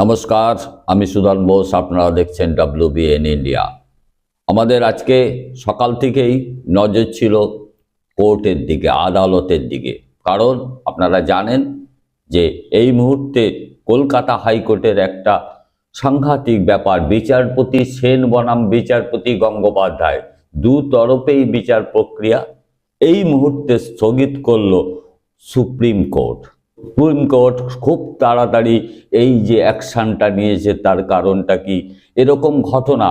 নমস্কার, আমি সুদান বোস, আপনারা দেখছেন ডাব্লিউবিএন ইন্ডিয়া আমাদের আজকে সকাল থেকেই নজর ছিল কোর্টের দিকে, আদালতের দিকে। কারণ আপনারা জানেন যে এই মুহূর্তে কলকাতা হাইকোর্টের একটা সাংঘাতিক ব্যাপার। বিচারপতি সেন বনাম, বিচারপতি গঙ্গোপাধ্যায় দু তরফেই বিচার প্রক্রিয়া এই মুহূর্তে স্থগিত করল সুপ্রিম কোর্ট। সুপ্রিম কোর্ট খুব তাড়াতাড়ি এই যে অ্যাকশনটা নিয়েছে তার কারণটা কি? এরকম ঘটনা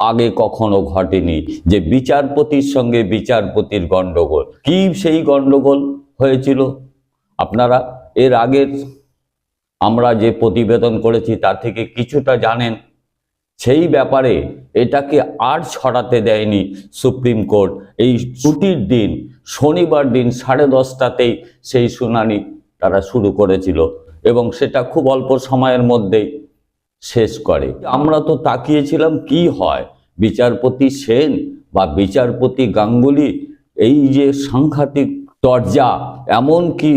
আগে কখনো ঘটেনি যে বিচারপতির সঙ্গে বিচারপতির গণ্ডগোল। কি সেই গণ্ডগোল হয়েছিল? আপনারা এর আগের আমরা যে প্রতিবেদন করেছি তার থেকে কিছুটা জানেন। সেই ব্যাপারে এটাকে আর ছড়াতে দেয়নি সুপ্রিম কোর্ট। এই ছুটির দিন, শনিবার দিন সাড়ে দশটাতেই সেই শুনানি তারা শুরু করেছিল এবং সেটা খুব অল্প সময়ের মধ্যেই শেষ করে। আমরা তো তাকিয়েছিলাম, কি হয়? বিচারপতি সেন বা বিচারপতি গাঙ্গুলি, এই যে সাংঘাতিক তরজা, এমন কি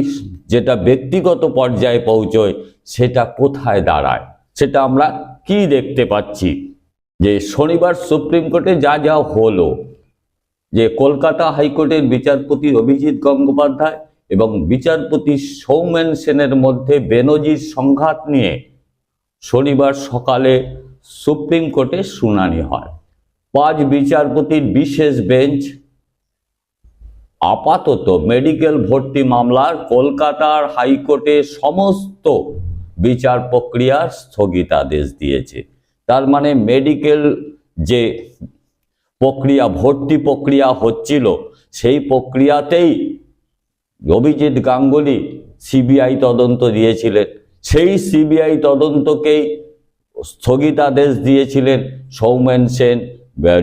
যেটা ব্যক্তিগত পর্যায়ে পৌঁছয়, সেটা কোথায় দাঁড়ায়? সেটা আমরা কি দেখতে পাচ্ছি? যে শনিবার সুপ্রিম কোর্টে যা যা হলো, যে কলকাতা হাইকোর্টের বিচারপতি অভিজিৎ গঙ্গোপাধ্যায় এবং বিচারপতি সৌমেন সেনের মধ্যে বেনজির সংঘাত নিয়ে শনিবার সকালে সুপ্রিম কোর্টে শুনানি হয়। পাঁচ বিচারপতির বিশেষ বেঞ্চ আপাতত মেডিকেল ভর্তি মামলার কলকাতার হাইকোর্টে সমস্ত বিচার প্রক্রিয়ার স্থগিতাদেশ দিয়েছে। তার মানে মেডিকেল যে প্রক্রিয়া, ভর্তি প্রক্রিয়া হচ্ছিল, সেই প্রক্রিয়াতেই অভিজিৎ গাঙ্গুলি সিবিআই তদন্ত দিয়েছিলেন। সেই সিবিআই তদন্তকেই স্থগিতাদেশ দিয়েছিলেন সৌমেন সেন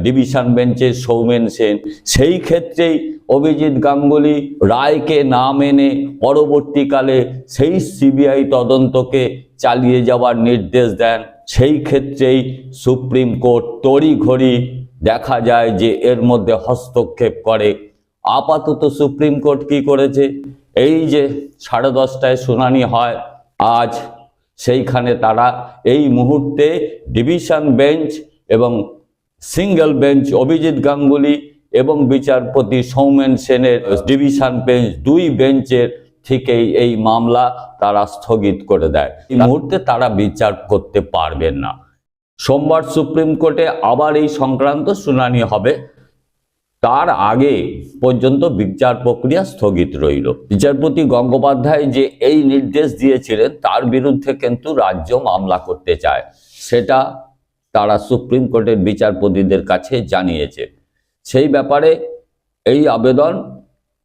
ডিভিশন বেঞ্চের সৌমেন সেন। সেই ক্ষেত্রেই অভিজিৎ গাঙ্গুলি রায়কে না মেনে পরবর্তীকালে সেই সিবিআই তদন্তকে চালিয়ে যাওয়ার নির্দেশ দেন। সেই ক্ষেত্রেই সুপ্রিম কোর্ট তড়িঘড়ি দেখা যায় যে এর মধ্যে হস্তক্ষেপ করে। আপাতত সুপ্রিম কোর্ট কি করেছে? এই যে সাড়ে দশটায় শুনানি হয়, আজ সেইখানে তারা এই মুহূর্তে ডিভিশন বেঞ্চ এবং সিঙ্গেল বেঞ্চ, অভিজিৎ গাঙ্গুলি এবং বিচারপতি সৌমেন সেনের ডিভিশন বেঞ্চ দুই বেঞ্চের থেকেই এই মামলা তারা স্থগিত করে দেয়। এই মুহূর্তে তারা বিচার করতে পারবেন না। সোমবার সুপ্রিম কোর্টে আবার এই সংক্রান্ত শুনানি হবে। তার আগে পর্যন্ত বিচার প্রক্রিয়া স্থগিত রইল। বিচারপতি গঙ্গোপাধ্যায় যে এই নির্দেশ দিয়েছিলেন, তার বিরুদ্ধে কিন্তু রাজ্য মামলা করতে চায়। সেটা তারা সুপ্রিম কোর্টের বিচারপতিদের কাছে জানিয়েছে। সেই ব্যাপারে এই আবেদন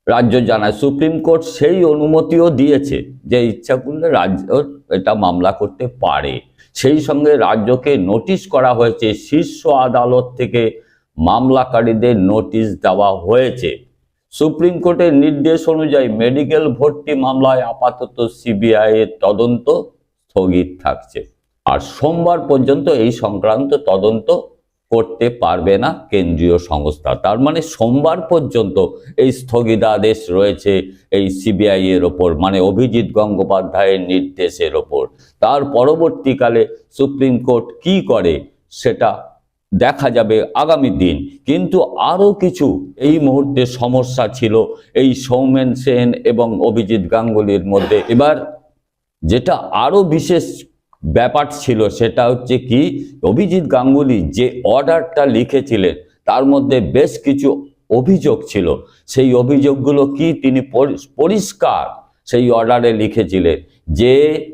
রাজ্য জানায়। সুপ্রিম কোর্ট সেই অনুমতিও দিয়েছে যে ইচ্ছা করলে রাজ্য এটা মামলা করতে পারে। সেই সঙ্গে রাজ্যকে নোটিশ করা হয়েছে, শীর্ষ আদালত থেকে মামলাকারীদের নোটিশ দেওয়া হয়েছে। সুপ্রিম কোর্টের নির্দেশ অনুযায়ী মেডিকেল ভর্তি মামলায় আপাতত সিবিআই এর তদন্ত স্থগিত থাকছে। আর সোমবার পর্যন্ত এই সংক্রান্ত তদন্ত করতে পারবে না কেন্দ্রীয় সংস্থা। তার মানে সোমবার পর্যন্ত এই স্থগিতাদেশ রয়েছে এই সিবিআই এর ওপর মানে অভিজিৎ গঙ্গোপাধ্যায়ের নির্দেশের ওপর। তার পরবর্তীকালে সুপ্রিম কোর্ট কি করে সেটা দেখা যাবে আগামী দিন। কিন্তু আরও কিছু, এই মুহূর্তে সমস্যা ছিল এই সৌমেন সেন এবং অভিজিৎ গাঙ্গুলির মধ্যে। এবার যেটা আরও বিশেষ ব্যাপার ছিল সেটা হচ্ছে কি, অভিজিৎ গাঙ্গুলি যে অর্ডারটা লিখেছিলেন, তার মধ্যে বেশ কিছু অভিযোগ ছিল। সেই অভিযোগগুলো কি তিনি পরি- পরিষ্কার সেই অর্ডারে লিখেছিলেন যে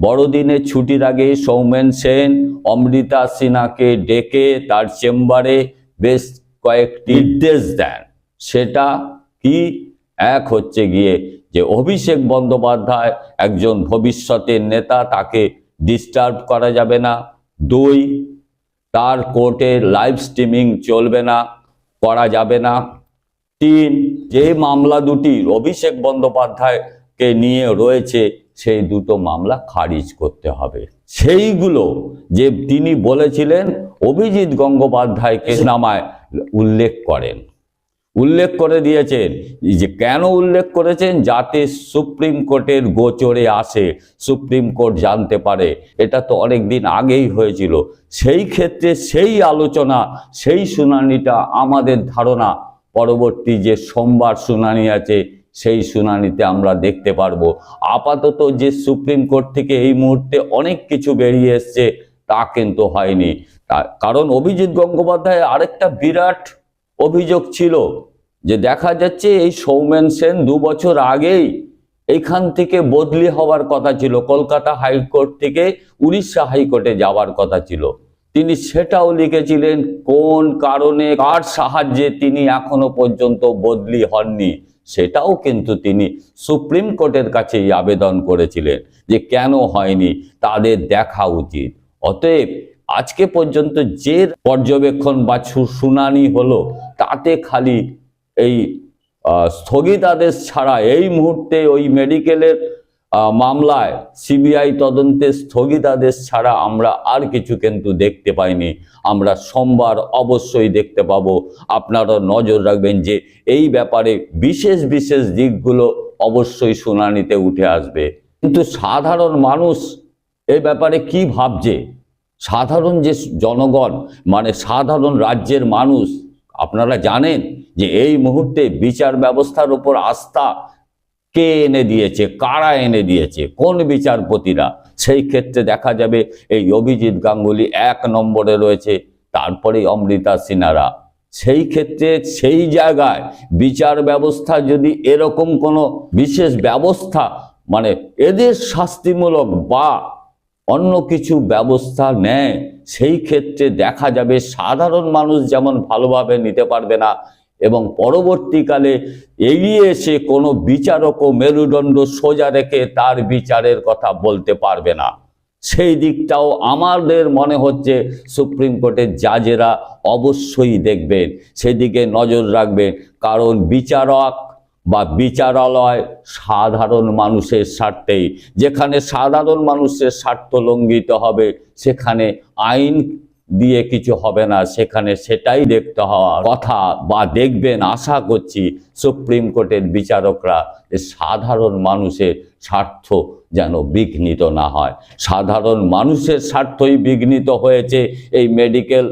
বড়দিনে ছুটির আগে সৌমেন সেন, অমৃতা সিনহাকে ডেকে তার চেম্বারে বেশ কয়েকটি নির্দেশ দেন। সেটা কি? এক হচ্ছে গিয়ে যে অভিষেক বন্দ্যোপাধ্যায় একজন ভবিষ্যতের নেতা, তাকে ডিস্টার্ব করা যাবে না। দুই, তার কোর্টে লাইভ স্ট্রিমিং চলবে না, করা যাবে না। তিন, যে মামলা দুটি অভিষেক বন্দ্যোপাধ্যায়কে নিয়ে রয়েছে সেই দুটো মামলা খারিজ করতে হবে। সেইগুলো যে তিনি বলেছিলেন, অভিজিৎ গঙ্গোপাধ্যায়কে নামায় উল্লেখ করেন। উল্লেখ করে দিয়েছেন যে কেন উল্লেখ করেছেন? যাতে সুপ্রিম কোর্টের গোচরে আসে, সুপ্রিম কোর্ট জানতে পারে। এটা তো অনেক দিন আগেই হয়েছিল। সেই ক্ষেত্রে সেই আলোচনা, সেই শুনানিটা আমাদের ধারণা। পরবর্তী যে সোমবার শুনানি আছে সেই শুনানিতে আমরা দেখতে পারব। আপাতত যে সুপ্রিম কোর্ট থেকে এই মুহূর্তে অনেক কিছু বেরিয়ে এসছে, তা কিন্তু হয়নি। কারণ অভিজিৎ গঙ্গোপাধ্যায় আরেকটা বিরাট অভিযোগ ছিল যে দেখা যাচ্ছে এই সৌমেন সেন দু বছর আগেই এইখান থেকে বদলি হওয়ার কথা ছিল। কলকাতা হাইকোর্ট থেকে উড়িষ্যা হাইকোর্টে যাওয়ার কথা ছিল। তিনি সেটাও লিখেছিলেন, কোন কারণে, কার সাহায্যে তিনি এখনও পর্যন্ত বদলি হননি। সেটাও কিন্তু তিনি সুপ্রিম কোর্টের কাছেই আবেদন করেছিলেন যে কেন হয়নি তাদের দেখা উচিত। অতএব আজকে পর্যন্ত যে পর্যবেক্ষণ বা শুনানি হলো, তাতে খালি এই স্থগিতাদেশ ছাড়া এই মুহূর্তে ওই মেডিকেলের মামলায় সিবিআই তদন্তে স্থগিতাদেশ ছাড়া আমরা আর কিছু কিন্তু দেখতে পাইনি। আমরা সোমবার অবশ্যই দেখতে পাবো। আপনারা নজর রাখবেন যে এই ব্যাপারে বিশেষ বিশেষ দিকগুলো অবশ্যই শুনানিতে উঠে আসবে। কিন্তু সাধারণ মানুষ এই ব্যাপারে কি ভাবছে? সাধারণ যে জনগণ মানে সাধারণ রাজ্যের মানুষ, আপনারা জানেন যে এই মুহূর্তে বিচার ব্যবস্থার উপর আস্থা কে এনে দিয়েছে? কারা এনে দিয়েছে? কোন বিচারপতিরা? সেই ক্ষেত্রে দেখা যাবে এই অভিজিৎ গাঙ্গুলি এক নম্বরে রয়েছে তারপরে অমৃতা সিনহারা সেই ক্ষেত্রে সেই জায়গায় বিচার ব্যবস্থা যদি এরকম কোনো বিশেষ ব্যবস্থা মানে এদের শাস্তিমূলক বা অন্য কিছু ব্যবস্থা নেয়, সেই ক্ষেত্রে দেখা যাবে সাধারণ মানুষ যেমন ভালোভাবে নিতে পারবে না এবং পরবর্তীকালে এগিয়ে এসে কোনো বিচারক ও মেরুদণ্ড সোজা রেখে তার বিচারের কথা বলতে পারবে না। সেই দিকটাও আমাদের মনে হচ্ছে সুপ্রিম কোর্টের জাজেরা অবশ্যই দেখবেন, সেদিকে নজর রাখবেন। কারণ বিচারক বা বিচারালয় সাধারণ মানুষের স্বার্থেই। যেখানে সাধারণ মানুষের স্বার্থ লঙ্ঘিত হবে, সেখানে আইন দিয়ে কিছু হবে না, সেখানে সেটাই দেখতে হওয়ার কথা বা দেখবেন, আশা করছি সুপ্রিম কোর্টের বিচারকরা সাধারণ মানুষের স্বার্থ যেন বিঘ্নিত না হয়। সাধারণ মানুষের স্বার্থই বিঘ্নিত হয়েছে, এই মেডিকেল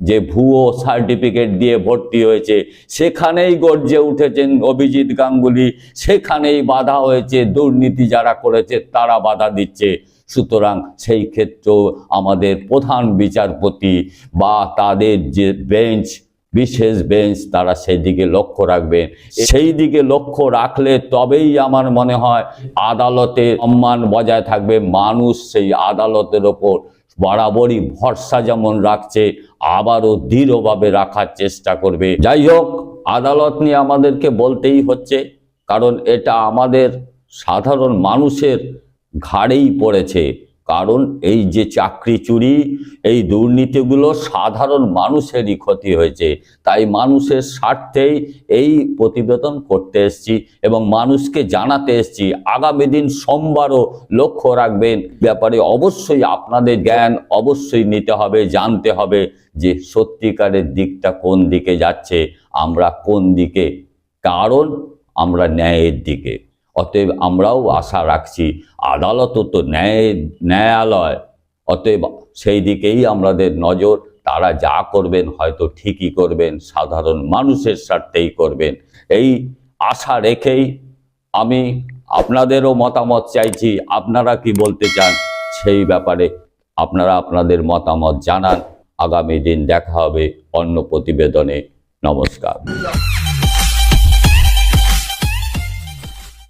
যে ভুয়ো সার্টিফিকেট দিয়ে ভর্তি হয়েছে, সেখানেই গর্জে উঠেছেন অভিজিৎ গাঙ্গুলি, সেখানেই বাধা হয়েছে, দুর্নীতি যারা করেছে তারা বাধা দিচ্ছে। সুতরাং সেই ক্ষেত্রেও আমাদের প্রধান বিচারপতি বা তাদের যে বেঞ্চ, বিশেষ বেঞ্চ, তারা সেই দিকে লক্ষ্য রাখবেন সেই দিকে লক্ষ্য রাখলে তবেই আমার মনে হয় আদালতে সম্মান বজায় থাকবে। মানুষ সেই আদালতের ওপর বরাবরই ভরসা যেমন রাখছে, আবারও দৃঢ়ভাবে রাখার চেষ্টা করবে। যাই হোক, আদালত নিয়ে আমাদেরকে বলতেই হচ্ছে, কারণ এটা আমাদের সাধারণ মানুষের ঘাড়েই পড়েছে। কারণ এই যে চাকরি চুরি, এই দুর্নীতিগুলো সাধারণ মানুষেরই ক্ষতি হয়েছে। তাই মানুষের স্বার্থেই এই প্রতিবেদন করতে এসছি এবং মানুষকে জানাতে এসছি। আগামী দিন সোমবারও লক্ষ্য রাখবেন। ব্যাপারে অবশ্যই আপনাদের জ্ঞান অবশ্যই নিতে হবে, জানতে হবে যে সত্যিকারের দিকটা কোন দিকে যাচ্ছে, আমরা কোন দিকে। কারণ আমরা ন্যায়ের দিকে। অতএব আমরাও আশা রাখছি আদালতও তো ন্যায়, ন্যায়ালয়, অতএব সেই দিকেই আমাদের নজর, তারা যা করবেন হয়তো ঠিকই করবেন, সাধারণ মানুষের স্বার্থেই করবেন। এই আশা রেখেই আমি আপনাদেরও মতামত চাইছি, আপনারা কি বলতে চান সেই ব্যাপারে আপনারা আপনাদের মতামত জানান। আগামী দিন দেখা হবে অন্য প্রতিবেদনে। নমস্কার।